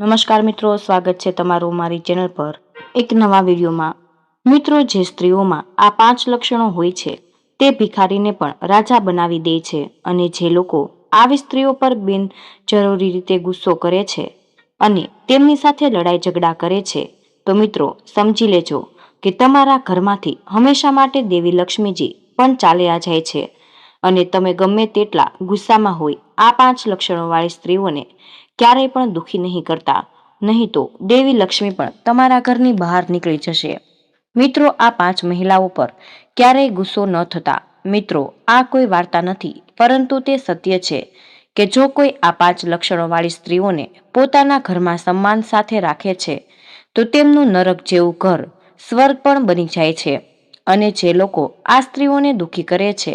નમસ્કાર મિત્રો, સ્વાગત છે તમારું મારી ચેનલ પર. એક નવા વિડીયોમાં. મિત્રો, જે સ્ત્રીઓમાં આ પાંચ લક્ષણો હોય છે, તે ભિખારીને પણ રાજા બનાવી દે છે અને જે લોકો આવી સ્ત્રીઓ પર બિન જરૂરી રીતે ગુસ્સો કરે છે અને તેમની સાથે લડાઈ ઝઘડા કરે છે, તો મિત્રો, સમજી લેજો કે તમારા ઘરમાંથી હંમેશા માટે દેવી લક્ષ્મીજી પણ ચાલ્યા જાય છે અને તમે ગમે તેટલા ગુસ્સામાં હોય, આ પાંચ લક્ષણોવાળી સ્ત્રીઓને ક્યારેય પણ દુઃખી નહીં કરતા. નહીં તો દેવી લક્ષ્મી પણ તમારા ઘરની બહાર નીકળી જશે. મિત્રો, આ પાંચ મહિલાઓ પર ક્યારેય ગુસ્સો ન થતા. મિત્રો, આ કોઈ વાર્તા નથી, પરંતુ તે સત્ય છે કે જો કોઈ આ પાંચ લક્ષણોવાળી સ્ત્રીઓને પોતાના ઘરમાં સન્માન સાથે રાખે છે, તો તેમનું નરક જેવું ઘર સ્વર્ગ પણ બની જાય છે. અને જે લોકો આ સ્ત્રીઓને દુઃખી કરે છે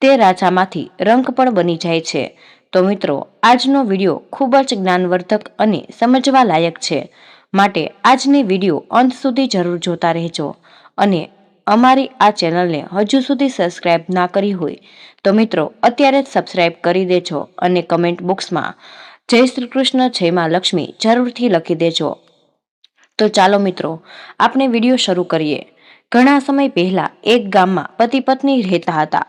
તે રાજામાંથી રંક પણ બની જાય છે. તો મિત્રો, આજનો વીડિયો ખૂબ જ જ્ઞાનવર્ધક અને સમજવા લાયક છે. માટે આજની વીડિયો અંત સુધી જરૂર જોતા રહેજો અને અમારી આ ચેનલને હજુ સુધી સબસ્ક્રાઇબ ના કરી હોય તો મિત્રો, અત્યારે જ સબસ્ક્રાઇબ કરી દેજો અને કમેન્ટ બોક્સમાં જય શ્રી કૃષ્ણ, જય લક્ષ્મી જરૂરથી લખી દેજો. તો ચાલો મિત્રો, આપણે વીડિયો શરૂ કરીએ. ઘણા સમય પહેલા એક ગામમાં પતિ પત્ની રહેતા હતા.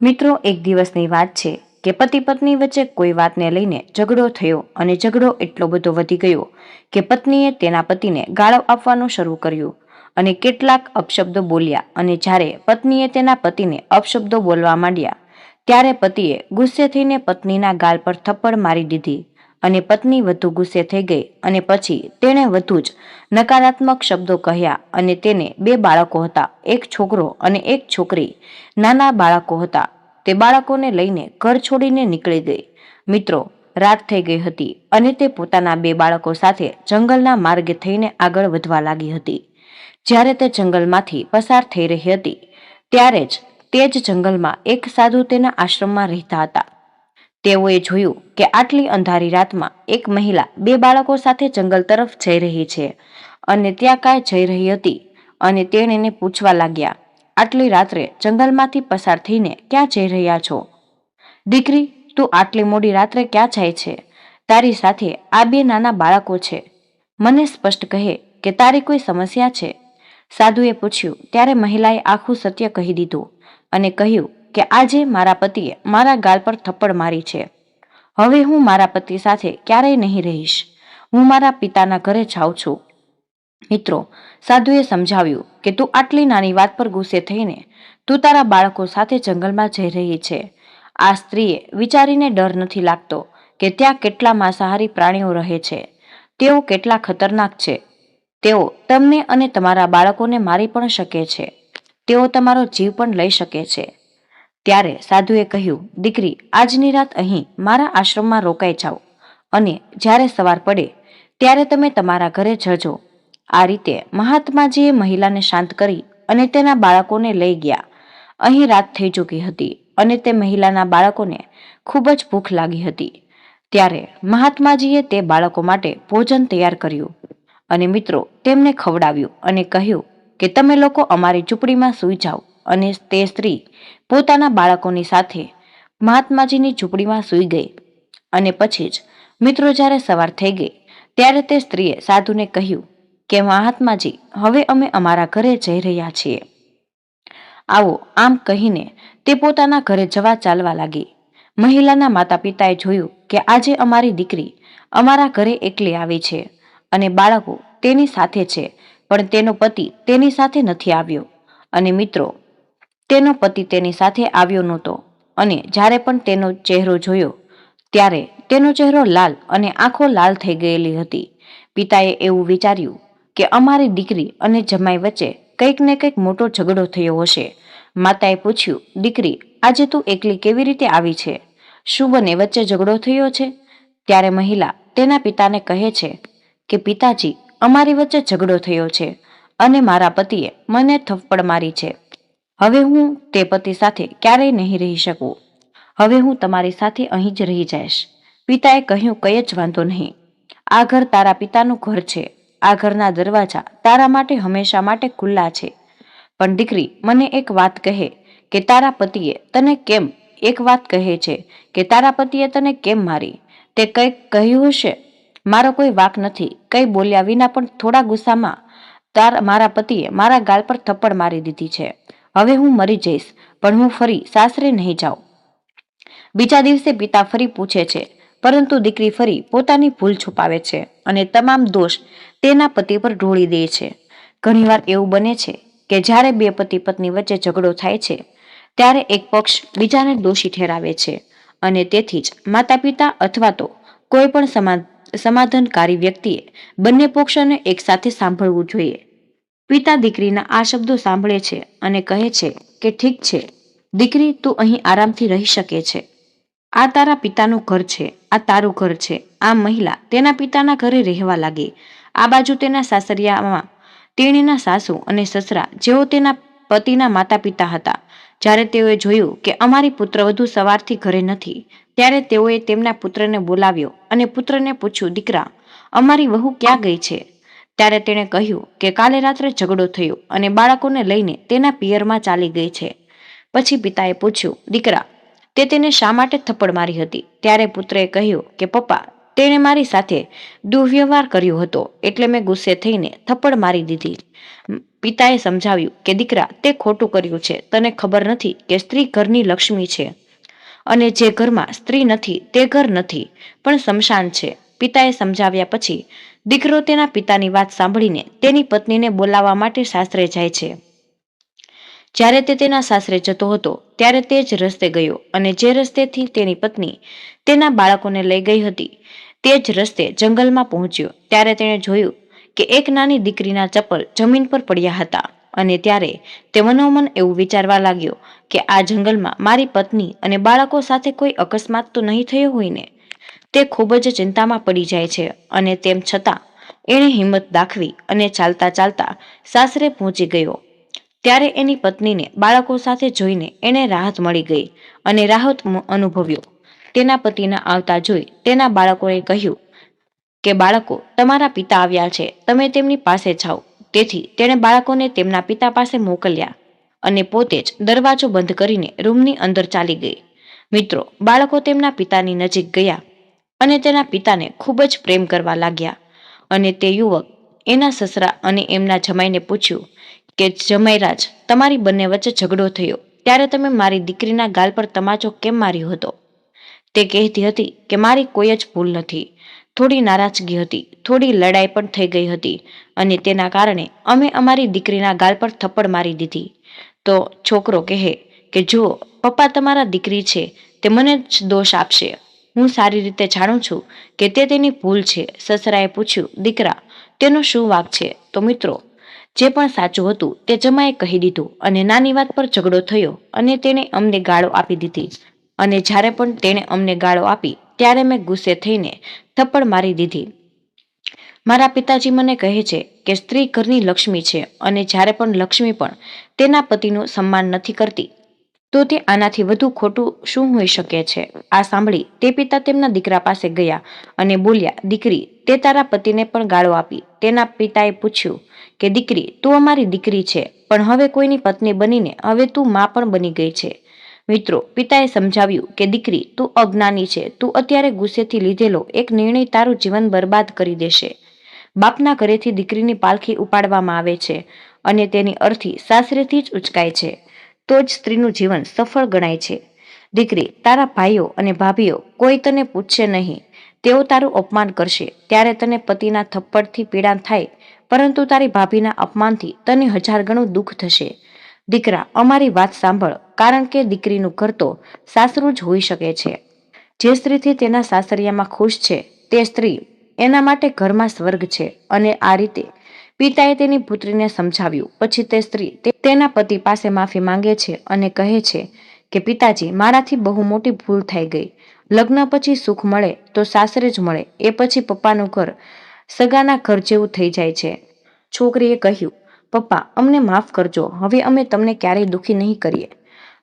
મિત્રો, એક દિવસની વાત છે કે પતિ પત્ની વચ્ચે કોઈ વાતને લઈને ઝઘડો થયો અને ઝઘડો એટલો બધો વધી ગયો કે પત્નીએ તેના પતિને ગાળો આપવાનું શરૂ કર્યું અને કેટલાક અપશબ્દો બોલ્યા અને જ્યારે પત્નીએ તેના પતિને અપશબ્દો બોલવા માંડ્યા, ત્યારે પતિએ ગુસ્સે થઈને પત્નીના ગાલ પર થપ્પડ મારી દીધી અને પત્ની વધુ ગુસ્સે થઈ ગઈ અને પછી તેણે વધુ જ નકારાત્મક શબ્દો કહ્યા અને તેને બે બાળકો હતા. એક છોકરો અને એક છોકરી. નાના બાળકો હતા. તે બાળકોને લઈને ઘર છોડીને નીકળી ગઈ. મિત્રો, રાત થઈ ગઈ હતી અને તે પોતાના બે બાળકો સાથે જંગલના માર્ગે થઈને આગળ વધવા લાગી હતી. જ્યારે તે જંગલમાંથી પસાર થઈ રહી હતી, ત્યારે જ તે જ જંગલમાં એક સાધુ તેના આશ્રમમાં રહેતા હતા. તેઓએ જોયું કે આટલી અંધારી રાતમાં એક મહિલા બે બાળકો સાથે જંગલ તરફ જઈ રહી છે અને ત્યાં કાંઈ જઈ રહી હતી અને તેણીને પૂછવા લાગ્યા, આટલી રાત્રે જંગલમાંથી પસાર થઈને ક્યાં જઈ રહ્યા છો? દીકરી, તું આટલી મોડી રાત્રે ક્યાં જાય છે? તારી સાથે આ બે નાના બાળકો છે. મને સ્પષ્ટ કહે કે તારી કોઈ સમસ્યા છે. સાધુએ પૂછ્યું, ત્યારે મહિલાએ આખું સત્ય કહી દીધું અને કહ્યું કે આજે મારા પતિએ મારા ગાલ પર થપ્પડ મારી છે. હવે હું મારા પતિ સાથે ક્યારેય નહીં રહીશ. હું મારા પિતાના ઘરે જાઉં છું. મિત્રો, સાધુએ સમજાવ્યું કે તું આટલી નાની વાત પર ગુસ્સે થઈને તું તારા બાળકો સાથે જંગલમાં જઈ રહી છે. આ સ્ત્રીએ વિચારીને ડર નથી લાગતો કે ત્યાં કેટલા માંસાહારી પ્રાણીઓ રહે છે. તેઓ કેટલા ખતરનાક છે. તેઓ તમને અને તમારા બાળકોને મારી પણ શકે છે. તેઓ તમારો જીવ પણ લઈ શકે છે. ત્યારે સાધુએ કહ્યું, દીકરી, આજની રાત અહીં મારા આશ્રમમાં રોકાઈ જાઓ અને જ્યારે સવાર પડે ત્યારે તમે તમારા ઘરે જજો. આ રીતે મહાત્માજીએ મહિલાને શાંત કરી અને તેના બાળકોને લઈ ગયા. અહીં રાત થઈ ચૂકી હતી અને તે મહિલાના બાળકોને ખૂબ જ ભૂખ લાગી હતી. ત્યારે મહાત્માજીએ તે બાળકો માટે ભોજન તૈયાર કર્યું અને મિત્રો, તેમને ખવડાવ્યું અને કહ્યું કે, તમે લોકો અમારી ઝૂંપડીમાં સૂઈ જાઓ. અને તે સ્ત્રી પોતાના બાળકોની સાથે મહાત્માજીની ઝૂંપડીમાં સૂઈ ગઈ અને પછી જ મિત્રો જ્યારે સવાર થઈ ગઈ, ત્યારે તે સ્ત્રીએ સાધુને કહ્યું કે, મહાત્માજી, હવે અમે અમારા ઘરે જઈ રહ્યા છીએ. આવો આમ કહીને તે પોતાના ઘરે જવા ચાલવા લાગી. મહિલાના માતા પિતાએ જોયું કે, આજે અમારી દીકરી અમારા ઘરે એકલી આવી છે અને બાળકો તેની સાથે છે, પણ તેનો પતિ તેની સાથે નથી આવ્યો. અને મિત્રો તેનો પતિ તેની સાથે આવ્યો નહોતો અને જ્યારે પણ તેનો ચહેરો જોયો, ત્યારે તેનો ચહેરો લાલ અને આંખો લાલ થઈ ગયેલી હતી. પિતાએ એવું વિચાર્યું કે અમારી દીકરી અને જમાઈ વચ્ચે કંઈક ને કંઈક મોટો ઝઘડો થયો હશે. માતાએ પૂછ્યું, દીકરી, આજે તું એકલી કેવી રીતે આવી છે? શું બને વચ્ચે ઝઘડો થયો છે? ત્યારે મહિલા તેના પિતાને કહે છે કે, પિતાજી, અમારી વચ્ચે ઝઘડો થયો છે અને મારા પતિએ મને થપ્પડ મારી છે. હવે હું તે પતિ સાથે ક્યારેય નહીં રહી શકું. હવે હું તમારી સાથે અહીં જ રહી જઈશ. પિતાએ કહ્યું, કંઈ જ વાંધો નહીં. આ ઘર તારા પિતાનું ઘર છે. આ ઘરના દરવાજા તારા માટે હંમેશા માટે ખુલ્લા છે. પણ દીકરી, મને એક વાત કહે કે તારા પતિએ તને કેમ એક વાત કહે છે કે તારા પતિએ તને કેમ મારી? તે કંઈક કહ્યું હશે? મારો કોઈ વાક નથી. કંઈ બોલ્યા વિના પણ થોડા ગુસ્સામાં તાર મારા પતિએ મારા ગાલ પર થપ્પડ મારી દીધી છે. હવે હું મરી જઈશ, પણ હું ફરી સાસરે નહીં જાઉં. બીજા દિવસે પિતા ફરી પૂછે છે, પરંતુ દીકરી ફરી પોતાની ભૂલ છુપાવે છે અને તમામ દોષ તેના પતિ પર ઢોળી દે છે. ઘણીવાર એવું બને છે કે જ્યારે બે પતિ પત્ની વચ્ચે ઝઘડો થાય છે, ત્યારે એક પક્ષ બીજાને દોષી ઠેરાવે છે અને તેથી જ માતા પિતા અથવા તો કોઈ પણ સમા, સમાધાનકારી વ્યક્તિએ બંને પક્ષોને એકસાથે સાંભળવું જોઈએ. પિતા દીકરીના આ શબ્દો સાંભળે છે અને કહે છે કે ઠીક છે, દીકરી, તું અહીં આરામથી રહી શકે છે. આ તારા પિતાનું ઘર છે, આ તારું ઘર છે. આ મહિલા તેના પિતાના ઘરે રહેવા લાગી. આ બાજુ તેના સાસરિયામાં તેણીના સાસુ અને સસરા જેઓ તેના પતિના માતા પિતા હતા. જ્યારે તેઓએ જોયું કે અમારી પુત્રવધુ સવારથી ઘરે નથી, ત્યારે તેઓએ તેમના પુત્રને બોલાવ્યો અને પુત્રને પૂછ્યું, દીકરા, અમારી વહુ ક્યાં ગઈ છે? ત્યારે તેણે કહ્યું કે કાલે રાત્રે ઝઘડો થયો અને બાળકોને લઈને તેના પિયરમાં ચાલી ગઈ છે. પછી પિતાએ પૂછ્યું, દીકરા, તે તેને શા માટે થપ્પડ મારી હતી? ત્યારે પુત્રએ કહ્યું કે, પપ્પા, તેણે મારી સાથે દુર્વ્યવહાર કર્યો હતો, એટલે મેં ગુસ્સે થઈને થપ્પડ મારી દીધી. પિતાએ સમજાવ્યું કે, દીકરા, તે ખોટું કર્યું છે. તને ખબર નથી કે સ્ત્રી ઘરની લક્ષ્મી છે અને જે ઘરમાં સ્ત્રી નથી તે ઘર નથી, પણ શમશાન છે. પિતાએ સમજાવ્યા પછી દીકરો તેના પિતાની વાત સાંભળીને તેની પત્નીને બોલાવવા માટે સાસરે જાય છે. જ્યારે તે તેના સાસરે જતો હતો, ત્યારે તે જ રસ્તે ગયો અને જે રસ્તેથી તેની પત્ની તેના બાળકોને લઈ ગઈ હતી, તે જ રસ્તે જંગલમાં પહોંચ્યો. ત્યારે તેણે જોયું કે એક નાની દીકરીના ચપ્પલ જમીન પર પડ્યા હતા અને ત્યારે તે મનોમન એવું વિચારવા લાગ્યો કે આ જંગલમાં મારી પત્ની અને બાળકો સાથે કોઈ અકસ્માત તો નહીં થયો હોય ને? તે ખૂબ જ ચિંતામાં પડી જાય છે અને તેમ છતાં એણે હિંમત દાખવી અને ચાલતા ચાલતા સાસરે પહોંચી ગયો. ત્યારે એની પત્નીને બાળકો સાથે જોઈને એને રાહત મળી ગઈ અને રાહત અનુભવ્યો. તેના પતિના આવતા જોઈ તેના બાળકોએ કહ્યું કે, બાળકો, તમારા પિતા આવ્યા છે. તમે તેમની પાસે જાઓ. તેથી તેણે બાળકોને તેમના પિતા પાસે મોકલ્યા અને પોતે જ દરવાજો બંધ કરીને રૂમની અંદર ચાલી ગઈ. મિત્રો, બાળકો તેમના પિતાની નજીક ગયા અને તેના પિતાને ખૂબ જ પ્રેમ કરવા લાગ્યા. અને તે યુવક એના સસરા અને એમના જમાઈને પૂછ્યું કે, જમાઈરાજ, તમારી બંને વચ્ચે ઝઘડો થયો. ત્યારે તમે મારી દીકરીના ગાલ પર તમાચો કેમ માર્યો હતો? તે કહેતી હતી કે, મારી કોઈ જ ભૂલ નથી. થોડી નારાજગી હતી. થોડી લડાઈ પણ થઈ ગઈ હતી. અને તેના કારણે અમે અમારી દીકરીના ગાલ પર થપ્પડ મારી દીધી. તો છોકરો કહે કે, જુઓ, પપ્પા તમારા દીકરી છે. તે મને જ દોષ આપશે. હું સારી રીતે જાણું છું કે તે તેની ભૂલ છે. સસરાએ પૂછ્યું, દીકરા, તેનો શું વાક છે? તો મિત્રો, જે પણ સાચું હતું તે જમાએ કહી દીધું અને નાની વાત પર ઝઘડો થયો અને તેણે અમને ગાળો આપી દીધી. અને જ્યારે પણ તેણે અમને ગાળો આપી, ત્યારે મેં ગુસ્સે થઈને થપ્પડ મારી દીધી. મારા પિતાજી મને કહે છે કે સ્ત્રી ઘરની લક્ષ્મી છે અને જ્યારે પણ લક્ષ્મી પણ તેના પતિનું સન્માન નથી કરતી તો તે આનાથી વધુ ખોટું શું હોઈ શકે છે? આ સાંભળી તે પિતા તેમના દીકરા પાસે ગયા અને બોલ્યા, દીકરી, તે તારા પતિને પણ ગાળો આપી. તેના પિતાએ પૂછ્યું કે, દીકરી, તું અમારી દીકરી છે, પણ હવે કોઈની પત્ની બનીને હવે તું મા પણ બની ગઈ છે. મિત્રો, પિતાએ સમજાવ્યું કે, દીકરી, તું અજ્ઞાની છે, તું અત્યારે ગુસ્સેથી લીધેલો એક નિર્ણય તારું જીવન બરબાદ કરી દેશે. બાપના ઘરેથી દીકરીની પાલખી ઉપાડવામાં આવે છે અને તેની અર્થી સાસરેથી જ ઉચકાય છે. તો જ સ્ત્રીનું જીવન સફળ ગણાય છે. દીકરી, તારા ભાઈઓ અને ભાભીઓ કોઈ તને પૂછશે નહીં. તેઓ તારું અપમાન કરશે. ત્યારે તને પતિના થપ્પડથી પીડા થાય, પરંતુ તારી ભાભીના અપમાનથી તને હજાર ગણું દુઃખ થશે. દીકરા, અમારી વાત સાંભળ, કારણ કે દીકરીનું ઘર તો સાસરું જ હોઈ શકે છે. જે સ્ત્રીથી તેના સાસરિયામાં ખુશ છે, તે સ્ત્રી એના માટે ઘરમાં સ્વર્ગ છે અને આ રીતે પિતાએ તેની પુત્રીને સમજાવ્યું. પછી તે સ્ત્રી તેના પતિ પાસે માફી માંગે છે અને કહે છે કે, પિતાજી, મારાથી બહુ મોટી ભૂલ થઈ ગઈ. લગ્ન પછી સુખ મળે તો સાસરે જ મળે. એ પછી પપ્પાનું ઘર સગાના ઘર જેવું થઈ જાય છે. છોકરીએ કહ્યું, પપ્પા, અમને માફ કરજો. હવે અમે તમને ક્યારેય દુઃખી નહીં કરીએ.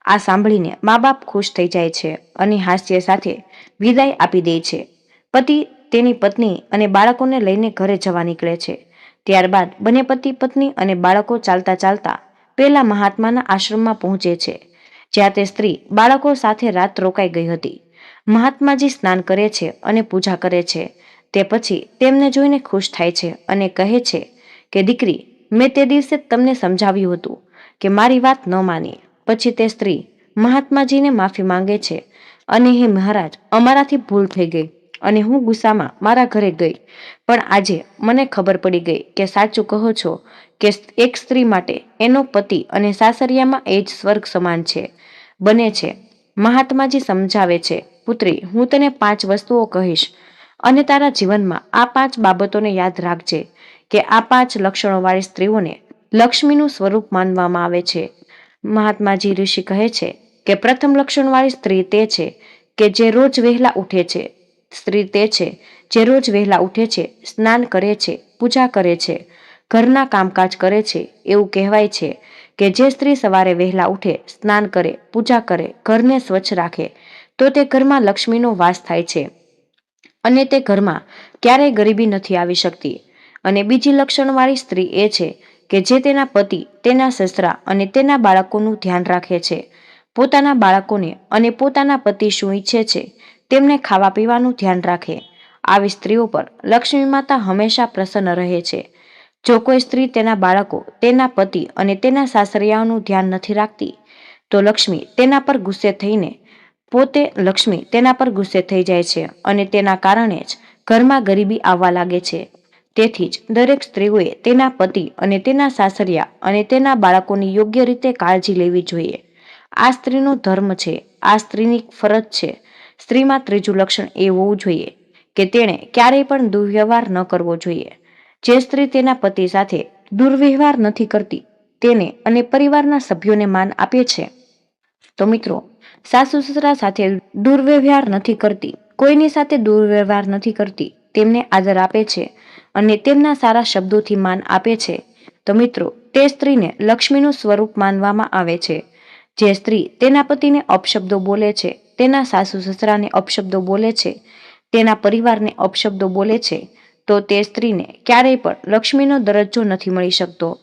આ સાંભળીને મા બાપ ખુશ થઈ જાય છે અને હાસ્ય સાથે વિદાય આપી દે છે. પતિ તેની પત્ની અને બાળકોને લઈને ઘરે જવા નીકળે છે. ત્યારબાદ બંને પતિ, પત્ની અને બાળકો ચાલતા ચાલતા પેલા મહાત્માના આશ્રમમાં પહોંચે છે, જ્યાં તે સ્ત્રી બાળકો સાથે રાત રોકાઈ ગઈ હતી. મહાત્માજી સ્નાન કરે છે અને પૂજા કરે છે. તે પછી તેમને જોઈને ખુશ થાય છે અને કહે છે કે, દીકરી, મેં તે દિવસે તમને સમજાવ્યું હતું કે મારી વાત ન માની. પછી તે સ્ત્રી મહાત્માજીને માફી માંગે છે અને હે મહારાજ, અમારાથી ભૂલ થઈ ગઈ. અને હું ગુસ્સામાં મારા ઘરે ગઈ. પણ આજે મને ખબર પડી ગઈ કે સાચું કહો છો કે એક સ્ત્રી માટે એનો પતિ અને સાસરિયામાં એ જ સ્વર્ગ સમાન છે. બને છે. મહાત્માજી સમજાવે છે, પુત્રી, હું તને પાંચ વસ્તુઓ કહીશ અને તારા જીવનમાં આ પાંચ બાબતોને યાદ રાખજે કે આ પાંચ લક્ષણોવાળી સ્ત્રીઓને લક્ષ્મીનું સ્વરૂપ માનવામાં આવે છે. મહાત્માજી ઋષિ કહે છે કે પ્રથમ લક્ષણવાળી સ્ત્રી તે છે કે જે રોજ વહેલા ઉઠે છે સ્ત્રી તે છે, જે રોજ વહેલા ઉઠે છે, સ્નાન કરે છે, પૂજા કરે છે, ઘરના કામકાજ કરે છે, એવું કહેવાય છે કે જે સ્ત્રી સવારે વહેલા ઉઠે, સ્નાન કરે, પૂજા કરે, ઘરને સ્વચ્છ રાખે, તો તે ઘરમાં લક્ષ્મીનો વાસ થાય છે. અને તે ઘરમાં ક્યારેય ગરીબી નથી આવી શકતી. અને બીજી લક્ષણવાળી સ્ત્રી એ છે કે જે તેના પતિ, તેના સસરા અને તેના બાળકોનું ધ્યાન રાખે છે. પોતાના બાળકોને અને પોતાના પતિ શું ઈચ્છે છે તેમને ખાવા પીવાનું ધ્યાન રાખે. આવી સ્ત્રીઓ પર લક્ષ્મી માતા હંમેશા પ્રસન્ન રહે છે. જો કોઈ સ્ત્રી તેના બાળકો, તેના પતિ અને તેના સાસરિયાઓનું ધ્યાન નથી રાખતી, તો લક્ષ્મી તેના પર ગુસ્સે થઈને, પોતે લક્ષ્મી તેના પર ગુસ્સે થઈ જાય છે અને તેના કારણે જ ઘરમાં ગરીબી આવવા લાગે છે. તેથી જ દરેક સ્ત્રીઓએ તેના પતિ અને તેના સાસરિયા અને તેના બાળકોની યોગ્ય રીતે કાળજી લેવી જોઈએ. આ સ્ત્રીનો ધર્મ છે. આ સ્ત્રીની ફરજ છે સ્ત્રીમાં ત્રીજું લક્ષણ એ હોવું જોઈએ કે તેણે ક્યારેય પણ દુર્વ્યવહાર ન કરવો જોઈએ. જે સ્ત્રી તેના પતિ સાથે દુર્વ્યવહાર નથી કરતી, તેને અને પરિવારના સભ્યોને માન આપે છે. તો મિત્રો, સાસુ સસરા સાથે દુર્વ્યવહાર નથી કરતી, કોઈની સાથે દુર્વ્યવહાર નથી કરતી, તેમને આદર આપે છે અને તેમના સારા શબ્દોથી માન આપે છે. તો મિત્રો, તે સ્ત્રીને લક્ષ્મીનું સ્વરૂપ માનવામાં આવે છે. જે સ્ત્રી તેના પતિને અપશબ્દો બોલે છે તેના સાસુ સસરાને અપશબ્દો બોલે છે, તેના પરિવારને અપશબ્દો બોલે છે, તો તે સ્ત્રીને ક્યારેય પણ લક્ષ્મીનો દરજ્જો નથી મળી શકતો.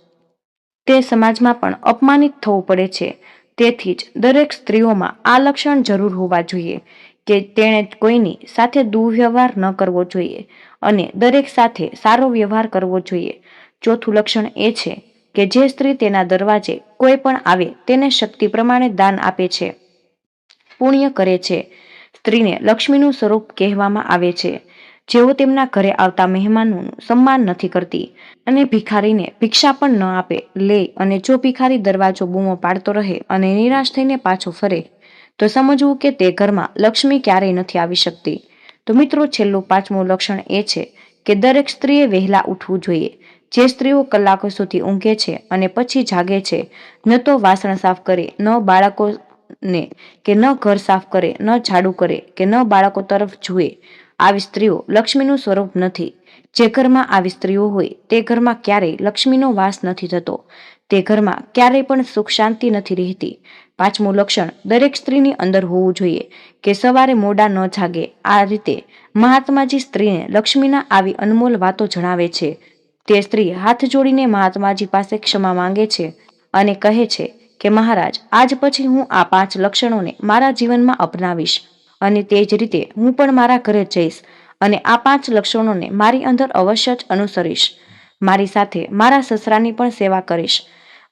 તે સમાજમાં પણ અપમાનિત થવું પડે છે. તેથી જ દરેક સ્ત્રીઓમાં આ લક્ષણ જરૂર હોવા જોઈએ, કે તેણે કોઈની સાથે દુર્વ્યવહાર ન કરવો જોઈએ અને દરેક સાથે સારો વ્યવહાર કરવો જોઈએ. ચોથું લક્ષણ એ છે કે જે સ્ત્રી તેના દરવાજે કોઈ પણ આવે તેને શક્તિ પ્રમાણે દાન આપે છે. પુણ્ય કરે છે. સ્ત્રીને લક્ષ્મીનું સ્વરૂપ કહેવામાં આવે છે. જેઓ તેમના ઘરે આવતા મહેમાનોનું સન્માન નથી કરતી અને ભિખારીને ભિક્ષા પણ ન આપે, લે અને જો ભિખારી દરવાજો બૂમો પાડતો રહે અને નિરાશ થઈને પાછો ફરે, તો સમજવું કે તે ઘરમાં લક્ષ્મી ક્યારેય નથી આવી શકતી. તો મિત્રો, છેલ્લું પાંચમું લક્ષણ એ છે કે દરેક સ્ત્રીએ વહેલા ઉઠવું જોઈએ. જે સ્ત્રીઓ કલાકો સુધી ઊંઘે છે અને પછી જાગે છે, ન તો વાસણ સાફ કરે, ન બાળકોને કે ન ઘર સાફ કરે, ન ઝાડુ કરે, કે ન બાળકો તરફ જુએ, આવી સ્ત્રીઓ લક્ષ્મીનું સ્વરૂપ નથી. જે ઘરમાં આવી સ્ત્રીઓ હોય, તે ઘરમાં ક્યારેય લક્ષ્મીનો વાસ નથી થતો. તે ઘરમાં ક્યારેય પણ સુખ શાંતિ નથી રહેતી. પાંચમું લક્ષણ, દરેક સ્ત્રીની અંદર હોવું જોઈએ કે સવારે મોડા ન જાગે. આ રીતે મહાત્માજી સ્ત્રીને લક્ષ્મીના આવી અનમોલ વાતો જણાવે છે. તે સ્ત્રી હાથ જોડીને મહાત્માજી પાસે ક્ષમા માંગે છે અને કહે છે કે મહારાજ, આજ પછી હું આ પાંચ લક્ષણોને મારા જીવનમાં અપનાવીશ અને તે જ રીતે હું પણ મારા ઘરે જઈશ અને આ પાંચ લક્ષણોને મારી અંદર અવશ્ય જ અનુસરીશ. મારી સાથે મારા સસરાની પણ સેવા કરીશ.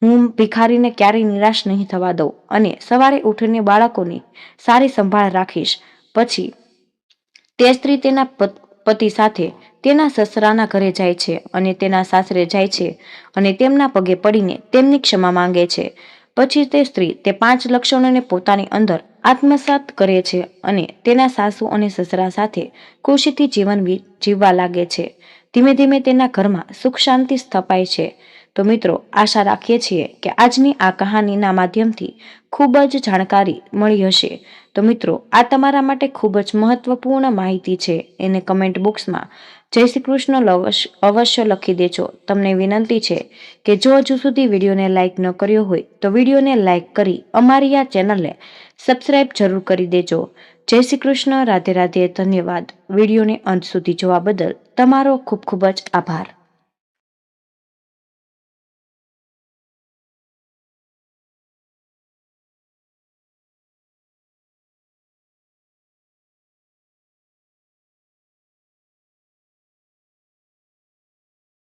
હું ભિખારીને ક્યારેય નિરાશ નહીં થવા દઉં અને સવારે ઉઠીને બાળકોની સારી સંભાળ રાખીશ. પછી તે સ્ત્રી તેના પતિ સાથે તેના સસરાના ઘરે જાય છે અને તેના સાસરે જાય છે અને તેમના પગે પડીને તેમની ક્ષમા માંગે છે. પછી તે સ્ત્રી તે પાંચ લક્ષણોને પોતાની અંદર આત્મસાત કરે છે અને તેના સાસુ અને સસરા સાથે ખુશીથી જીવન જીવવા લાગે છે. ધીમે ધીમે તેના ઘરમાં સુખ શાંતિ સ્થપાય છે. તો મિત્રો, આશા રાખીએ છીએ કે આજની આ કહાનીના માધ્યમથી ખૂબ જ જાણકારી મળી હશે. તો મિત્રો, આ તમારા માટે ખૂબ જ મહત્વપૂર્ણ માહિતી છે. એને કમેન્ટ બોક્સમાં જય શ્રી કૃષ્ણ અવશ્ય લખી દેજો. તમને વિનંતી છે કે જો હજુ સુધી વિડીયોને લાઇક ન કર્યો હોય, તો વિડીયોને લાઇક કરી અમારી આ ચેનલને સબસ્ક્રાઇબ જરૂર કરી દેજો. જય શ્રી કૃષ્ણ રાધે રાધે ધન્યવાદ. વિડીયોને અંત સુધી જોવા બદલ તમારો ખૂબ ખૂબ જ આભાર.